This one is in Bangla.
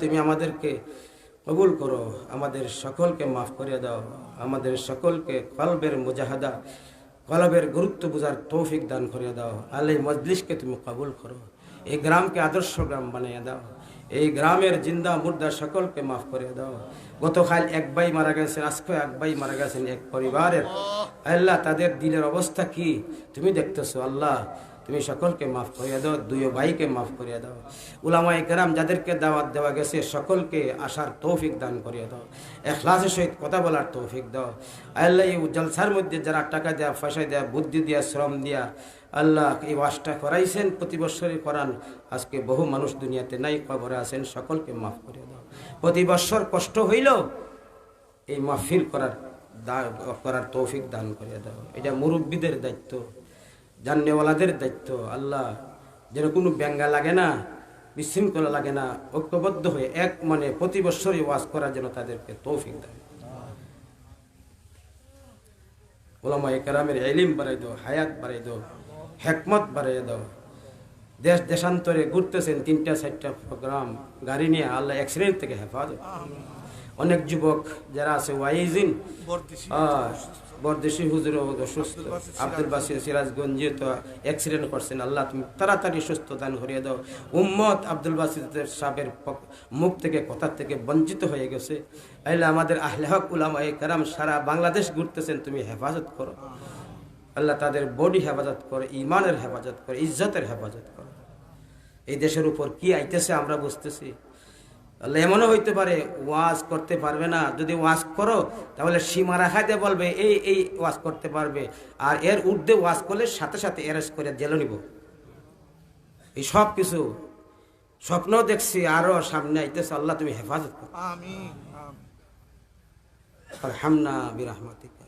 তুমি আমাদেরকে কবুল করো, আমাদের সকলকে মাফ করে দাও, আমাদের সকলকে কলবের মুজাহাদা, কলবের গুরুত্ব বোঝার তৌফিক দান করে দাও। আল্লাহ মজলিসকে তুমি কবুল করো, এই গ্রামকে আদর্শ গ্রাম বানিয়ে দাও। এই গ্রামের জিন্দা মুর্দা সকলকে মাফ করে দাও। গতকাল এক ভাই মারা গেছেন, আজকে এক ভাই মারা গেছেন এক পরিবারের। আল্লাহ, তাদের দিলের অবস্থা কি? তুমি দেখতেছো, আল্লাহ, তুমি সকলকে মাফ করিয়া দাও, দুই ভাইকে মাফ করিয়ে দাও। উলামাই কেরাম যাদেরকে দাওয়াত দেওয়া গেছে, সকলকে আসার তৌফিক দান করিয়ে দাও। এখলাসের সহিত কথা বলার তৌফিক দাও। আল্লাহ, এই জলসার মধ্যে যারা টাকা দেয়া, পয়সা দেয়া, বুদ্ধি দিয়া, শ্রম দিয়া আল্লাহ এই ওয়াজটা করাইছেন প্রতি বছরই করান। আজকে বহু মানুষ দুনিয়াতে নাই, কবরে আছেন, সকলকে মাফ করে দাও। প্রতি বছর কষ্ট হইল, এই মাহফিল করার দা- করার তৌফিক দান করে দাও। এটা মুরব্বীদের দায়িত্ব জাননেওয়ালাদের দায়িত্ব। আল্লাহ যেন কোনো ব্যঙ্গা লাগে না, বিশৃঙ্খলা লাগে না, ঐক্যবদ্ধ হয়ে এক মানে প্রতি বছরই ওয়াজ করার যেন তাদেরকে তৌফিক দেয় ওলামা একরামের এলিম বাড়াই দো হায়াত বাড়াই দাও। হেকমত বাড়াই দাও। দেশ দেশান্তরে ঘুরতেছেন তিনটা চারটা প্রোগ্রাম গাড়ি নিয়ে আল্লাহ অ্যাক্সিডেন্ট থেকে হেফাজত। অনেক যুবক যারা আছে ওয়াইজিন বরদেশি। হুজুর অসুস্থ আব্দুল বাসির সিরাজগঞ্জে তো অ্যাক্সিডেন্ট করছেন আল্লাহ তুমি তাড়াতাড়ি সুস্থ দান করিয়ে দাও। উম্মত আব্দুল বাসির সাহেবের মুখ থেকে কথা থেকে বঞ্চিত হয়ে গেছে। আইলে আমাদের আহলে হক উলামা এ কারাম সারা বাংলাদেশ ঘুরতেছেন তুমি হেফাজত করো। আল্লাহ তাদের বডি হেফাজত করে ইমানের হেফাজত করে ইজ্জতের হেফাজত করে। এই দেশের উপর কি আইতেছে আমরা বুঝতেছি। আল্লাহ এমনও হইতে পারে ওয়াজ করতে পারবে না। যদি ওয়াজ করো তাহলে সীমা রাখা দিয়ে বলবে এই এই ওয়াজ করতে পারবে। আর এর ঊর্ধ্বে ওয়াজ করলে সাথে সাথে অ্যারেস্ট করে জেলে নিব। এই সব কিছু স্বপ্ন দেখছি আরও সামনে আইতেছে আল্লাহ তুমি হেফাজত করো। আমিন আমিন। আর হামনা বিরহমাতিকা।